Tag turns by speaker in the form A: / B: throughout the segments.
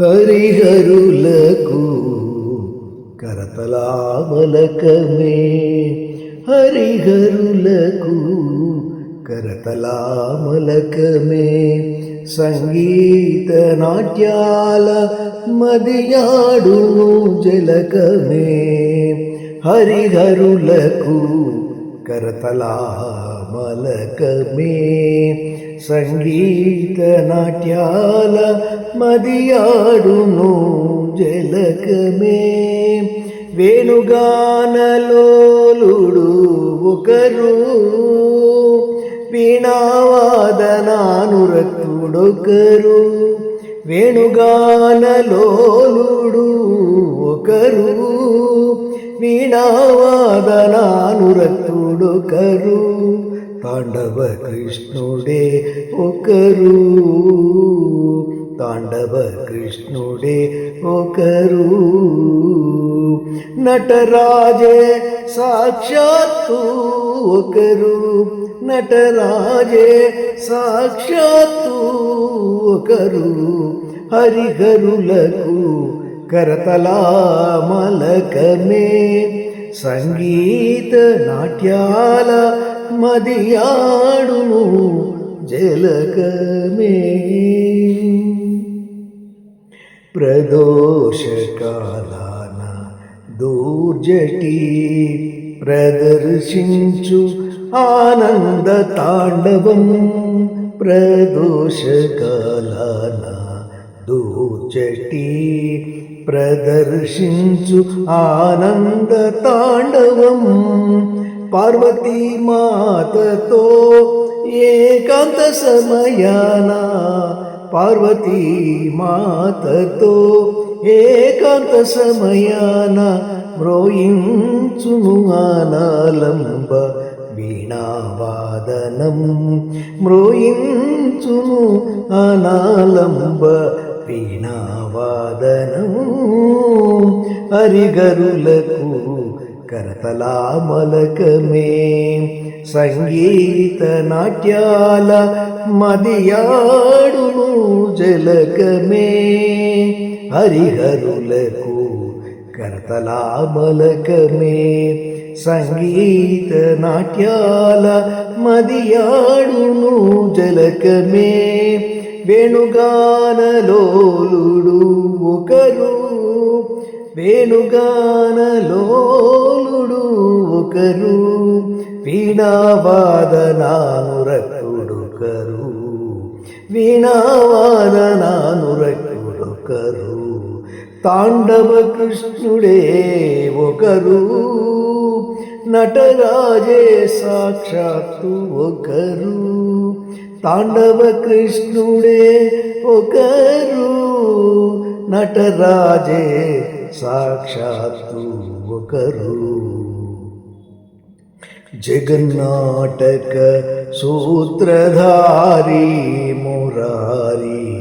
A: హరిహరులకు కరతలామలకమే హరిహరులకు కరతలామలకమే సంగీత నాట్యాల మదియాడును జలకమే హరిహరులకు కరతలామలకమే సంగీత నాట్యాల మదియాడును జలకమే. వేణుగానలోలుడు ఒకరు. వీణావాదనానురక్తుడొకరు. వేణుగానలోలుడు ఒకరు. వీణావాదనానురక్తుడొకరు. తాండవ కృష్ణుడే ఒకరు. తాండవ కృష్ణుడే ఒకరు. నటరాజే సాక్షాత్తు ఒకరు. నటరాజే సాక్షాత్తు ఒకరు. హరిహరులకు కరతలామలకమే. సంగీత నాట్యాల మదియాడును జలకమే. ప్రదోషకాలాన దూర్జటి ప్రదర్శించు ఆనంద తాండవం. ప్రదోషకాలాన దూర్జటి ప్రదర్శించు ఆనంద తాండవం. పార్వతీ మాతతో ఏకాంత సమయాన పార్వతీ మాతతో ఏకాంత సమయాన మ్రోయించును ఆనాలంబ వీణావాదనం మ్రోయించును అనాలంబ వీణావాదనం హరిగరులకు కరతలామలకమే. సంగీత నాట్యాల మదియాడును జలకమే. హరిహరులకు కరతలామలకమే. సంగీత నాట్యాల మదియాడును జలకమే. వేణుగానలోలుడు ఒకరు వేణుగానలోలుడు ఒకరు వీణావాదనానురకుడొకరు వీణావాదనానురకుడొకరు తాండవ కృష్ణుడే ఒకరు నటరాజే సాక్షాత్తు ఒకరు. తాండవ కృష్ణుడే ఒకరు నటరాజే సాక్షాత్తు ఒకరు. జగన్నాటక సూత్రధారి మురారి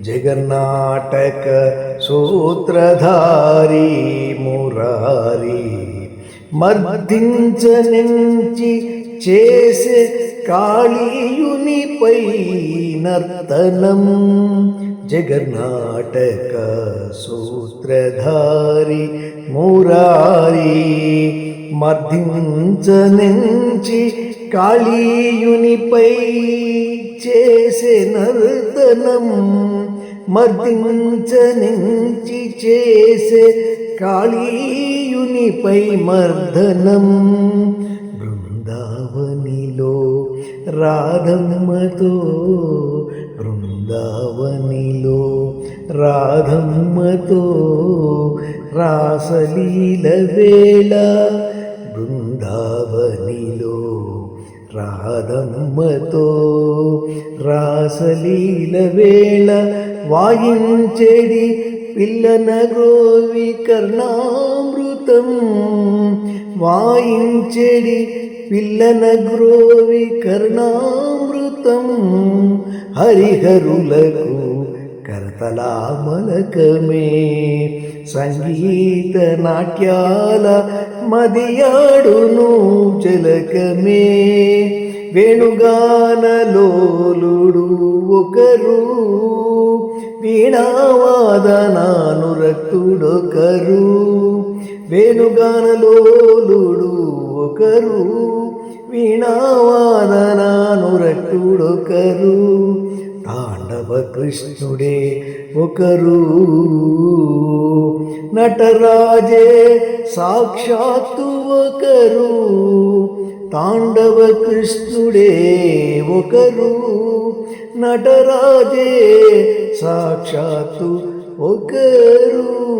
A: జగన్నాటక సూత్రధారి మురారి మర్దించనించి చేసే కాళీయునిపై నర్తనం జగన్నాటక సూత్రధారి మురారి మర్దించనించి కాళీయునిపై చేసే నర్తనం మర్దించనించి చేసే కాళీయునిపై మర్దనం బృందావనిలో రాధమ్మతో బృందావనిలో రాధమ్మతో రాసలీల వేళ బృందావనిలో రాధమ్మతో రాసలీల వేళ వాయించేడి పిల్లన గోవి కర్ణామృతం వాయించేడి పిల్లల గ్రోవి కరుణామృతం హరిహరులకు కరతలామలకమే. సంగీత నాట్యాల మదియాడును జలకమే వేణుగానలోలుడు ఒకరు వీణావాదనానురక్తుడొకరు. వేణుగానలోలుడు ఒకరు వీణావాదనానురక్తుడొకరు తాండవ కృష్ణుడే ఒకరు. నటరాజే సాక్షాత్తు ఒకరు. తాండవ కృష్ణుడే ఒకరు. నటరాజే సాక్షాత్తు ఒకరు.